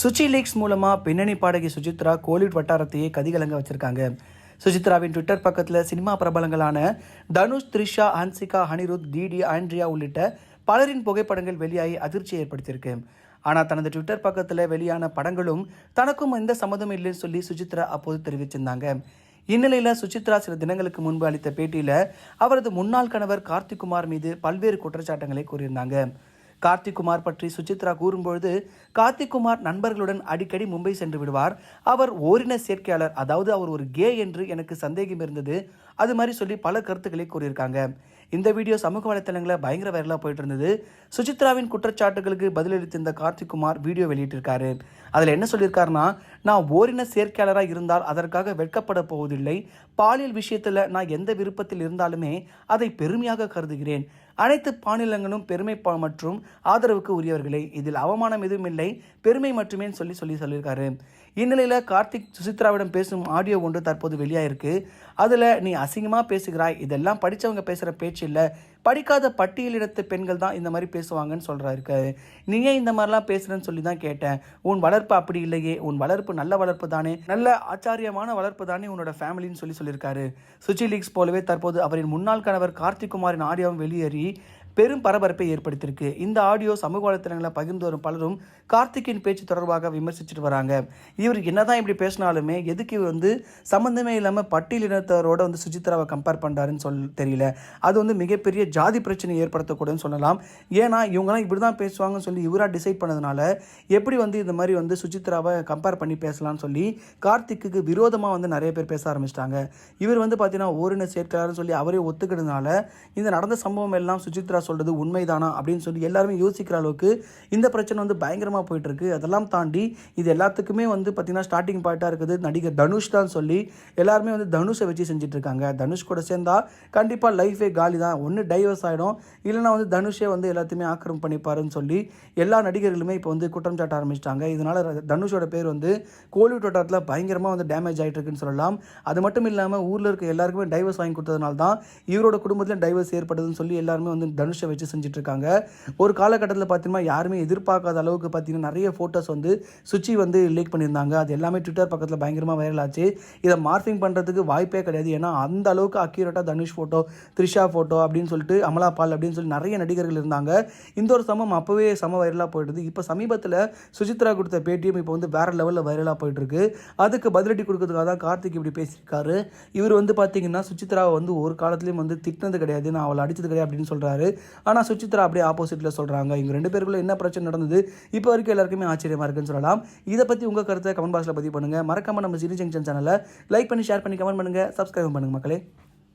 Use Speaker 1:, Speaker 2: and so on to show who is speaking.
Speaker 1: Suchi leaks மூலமாக பின்னணி பாடகி சுஜித்ரா கோலிவுட் வட்டாரத்தையே கதிகலங்க வச்சுருக்காங்க. சுஜித்ராவின் ட்விட்டர் பக்கத்தில் சினிமா பிரபலங்களான தனுஷ் த்ரிஷா ஹன்சிகா ஹனிருத் டிடி ஆண்ட்ரியா உள்ளிட்ட பலரின் புகைப்படங்கள் வெளியாகி அதிர்ச்சியை ஏற்படுத்தியிருக்கு. ஆனால் தனது ட்விட்டர் பக்கத்தில் வெளியான படங்களும் தனக்கும் எந்த சம்மதம் இல்லைன்னு சொல்லி சுஜித்ரா அப்போது தெரிவிச்சிருந்தாங்க. இந்நிலையில் சுசித்ரா சில தினங்களுக்கு முன்பு அளித்த பேட்டியில் அவரது முன்னாள் கணவர் கார்த்திக் குமார் மீது பல்வேறு குற்றச்சாட்டுகளை கூறியிருந்தாங்க. கார்த்திக் குமார் பற்றி சுசித்ரா கூறும்பொழுது கார்த்திக் குமார் நண்பர்களுடன் அடிக்கடி மும்பை சென்று விடுவார். அவர் ஓரின சேர்க்கையாளர். அதாவது அவர் ஒரு கே என்று எனக்கு சந்தேகம் இருந்தது. அது மாதிரி சொல்லி பல கருத்துக்களை கூறியிருக்காங்க. இந்த வீடியோ சமூக வலைத்தளங்களில் பயங்கர வைரலாக போயிட்டு இருந்தது. சுசித்ராவின் குற்றச்சாட்டுகளுக்கு பதிலளித்த இந்த கார்த்திக் குமார் வீடியோ வெளியிட்டிருக்காரு. அதில் என்ன சொல்லியிருக்காருன்னா நான் ஓரின சேர்க்கையாளராக இருந்தால் அதற்காக வெட்கப்பட போவதில்லை. பாலியல் விஷயத்தில் நான் எந்த விருப்பத்தில் இருந்தாலுமே அதை பெருமையாக கருதுகிறேன். அனைத்து பாலினங்களும் பெருமை மற்றும் ஆதரவுக்கு உரியவர்களே இதில் அவமானம் எதுவும் இல்லை. பெருமை மட்டுமே சொல்லி சொல்லி சொல்லியிருக்காரு. இந்நிலையில் கார்த்திக் சுசித்ராவிடம் பேசும் ஆடியோ ஒன்று தற்போது வெளியாயிருக்கு. அதில் நீ அசிங்கமாக பேசுகிறாய். இதெல்லாம் படித்தவங்க பேசுகிற பேச்சு இல்லை. படிக்காத பட்டியலிடத்து பெண்கள் தான் இந்த மாதிரி பேசுவாங்கன்னு சொல்கிறாரு நீ ஏன் இந்த மாதிரிலாம் பேசுகிறேன்னு சொல்லி தான் கேட்டேன். உன் வளர்ப்பு அப்படி இல்லையே. உன் வளர்ப்பு நல்ல வளர்ப்பு தானே. நல்ல ஆச்சாரியமான வளர்ப்பு தானே உன்னோட ஃபேமிலின்னு சொல்லி சொல்லியிருக்காரு. சுச்சி லீக்ஸ் போலவே தற்போது அவரின் முன்னாள் கணவர் கார்த்திக் குமாரின் ஆடியோவும் வெளியேறி பெரும் பரபரப்பை ஏற்படுத்தியிருக்கு. இந்த ஆடியோ சமூக வலைத்தளங்களில் பகிர்ந்து வரும் பலரும் கார்த்திக்கின் பேச்சு தொடர்பாக விமர்சிச்சுட்டு வராங்க. இவர் என்னதான் இப்படி பேசினாலுமே எதுக்கு இவர் வந்து சம்மந்தமே இல்லாமல் பட்டியலினத்தரோட வந்து சுஜித்ராவை கம்பேர் பண்ணுறாருன்னு சொல் தெரியல. அது வந்து மிகப்பெரிய ஜாதி பிரச்சனை ஏற்படுத்தக்கூடாதுன்னு சொல்லலாம். ஏன்னா இவங்கெல்லாம் இப்படி தான் பேசுவாங்கன்னு சொல்லி இவராக டிசைட் பண்ணதுனால எப்படி வந்து இந்த மாதிரி வந்து சுஜித்ராவை கம்பேர் பண்ணி பேசலாம்னு சொல்லி கார்த்திக்கு விரோதமாக வந்து நிறைய பேர் பேச ஆரம்பிச்சிட்டாங்க. இவர் வந்து பார்த்தீங்கன்னா ஓரின சேர்க்கிறாருன்னு சொல்லி அவரே ஒத்துக்கிட்டதுனால இந்த நடந்த சம்பவம் எல்லாம் சுஜித்ரா சொல்கிறது உண்மைதானா அப்படின்னு சொல்லி எல்லாருமே யோசிக்கிற அளவுக்கு இந்த பிரச்சனை வந்து பயங்கரமாக போயிட்டுருக்கு. அதெல்லாம் தாண்டி இது எல்லாத்துக்குமே வந்து பார்த்தீங்கன்னா ஸ்டார்டிங் பாயிண்ட்டாக இருக்குது. நடிகர் தனுஷ் தான் சொல்லி எல்லாருமே வந்து தனுஷை வச்சு செஞ்சுட்டு இருக்காங்க தனுஷ் கூட சேர்ந்தா கண்டிப்பாக லைஃபே காலி தான் ஒன்று டைவர்ஸ் ஆகிடும் இல்லைன்னா வந்து தனுஷே வந்து எல்லாத்தையுமே ஆக்கிரமம் பண்ணிப்பாருன்னு சொல்லி எல்லா நடிகர்களுமே இப்போ வந்து குற்றம் சாட்ட ஆரம்பிச்சிட்டாங்க. இதனால தனுஷோட பேர் வந்து கோலிவுட் வட்டாரத்தில் பயங்கரமாக வந்து டேமேஜ் ஆகிட்டு இருக்குன்னு சொல்லலாம். அது மட்டும் இல்லாமல் ஊரில் இருக்க எல்லாருக்குமே டைவர்ஸ் வாங்கி கொடுத்ததுனால தான் இவரோட குடும்பத்தில் டைவர்ஸ் ஏற்படுதுன்னு சொல்லி எல்லாருமே வந்து தனுஷ் வச்சு செஞ்சுட்டு இருக்காங்க ஒரு காலகட்டத்தில் பார்த்தீங்கன்னா யாருமே எதிர்பார்க்காத அளவுக்கு பார்த்தீங்கன்னா நிறைய ஃபோட்டோஸ் வந்து சுச்சி வந்து லீக் பண்ணியிருந்தாங்க. அது எல்லாமே ட்விட்டர் பக்கத்தில் பயங்கரமாக வைரல் ஆச்சு. இதை மார்ஃபிங் பண்ணுறதுக்கு வாய்ப்பே கிடையாது. ஏன்னா அந்த அளவுக்கு அக்யூரேட்டாக தனுஷ் ஃபோட்டோ த்ரிஷா ஃபோட்டோ அப்படின்னு சொல்லிட்டு அமலா பால் அப்படின்னு சொல்லி நிறைய நடிகர்கள் இருந்தாங்க. இந்த ஒரு சமம் அப்போவே சம வைரலாக போயிடுது. இப்போ சமீபத்தில் சுசித்ரா கொடுத்த பேட்டியும் இப்போ வந்து வேற லெவலில் வைரலாக போயிட்டுருக்கு அதுக்கு பதிலடி கொடுக்கறதுக்காக தான் கார்த்திக் இப்படி பேசியிருக்காரு. இவர் வந்து பார்த்தீங்கன்னா சுசித்ராவை வந்து ஒரு காலத்துலேயும் வந்து திட்டினது கிடையாது. நான் அவளை அடிச்சது கிடையாது அப்படின்னு சொல்கிறாரு ஆனால் சுச்சித்ரா அப்படியே ஆப்போசிட்டில் சொல்கிறாங்க இவங்க ரெண்டு பேருக்குள்ள என்ன பிரச்சனை நடந்தது? இப்போ வரைக்கும் எல்லாருக்குமே ஆச்சரியமாக இருக்குன்னு சொல்லலாம். இதை பற்றி உங்கள் கருத்தை கமெண்ட் பாக்ஸில் பதிவு பண்ணுங்கள் மறக்காம நம்ம சினி ஜங்ஷன் சேனலை லைக் பண்ணி ஷேர் பண்ணி கமெண்ட் பண்ணுங்கள் சப்ஸ்கிரைப் பண்ணுங்கள் மக்களே.